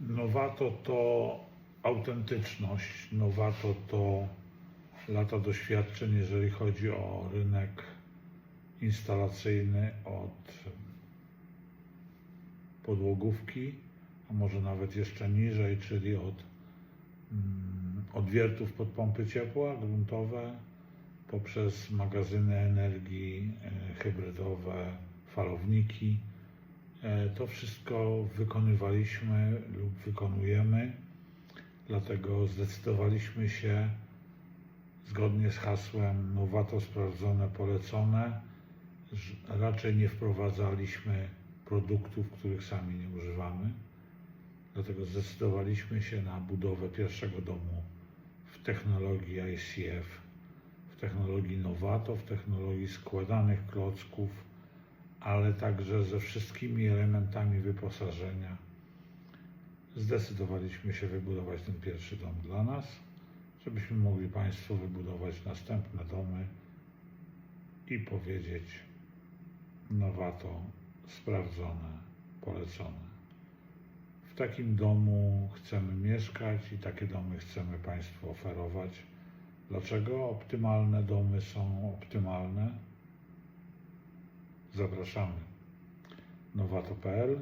Nowato to autentyczność, Nowato to lata doświadczeń, jeżeli chodzi o rynek instalacyjny od podłogówki, a może nawet jeszcze niżej, czyli od mm, odwiertów pod pompy ciepła gruntowe, poprzez magazyny energii e, hybrydowe, falowniki. E, To wszystko wykonywaliśmy lub wykonujemy, dlatego zdecydowaliśmy się zgodnie z hasłem Nowato sprawdzone, polecone, raczej nie wprowadzaliśmy produktów, których sami nie używamy. Dlatego zdecydowaliśmy się na budowę pierwszego domu w technologii ICF, w technologii Novato, w technologii składanych klocków, ale także ze wszystkimi elementami wyposażenia. Zdecydowaliśmy się wybudować ten pierwszy dom dla nas, żebyśmy mogli Państwu wybudować następne domy i powiedzieć Novato sprawdzone, polecone. W takim domu chcemy mieszkać i takie domy chcemy Państwu oferować. Dlaczego optymalne domy są optymalne? Zapraszamy. Nowato.pl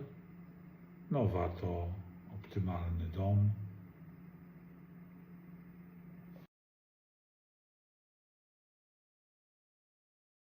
Nowato optymalny dom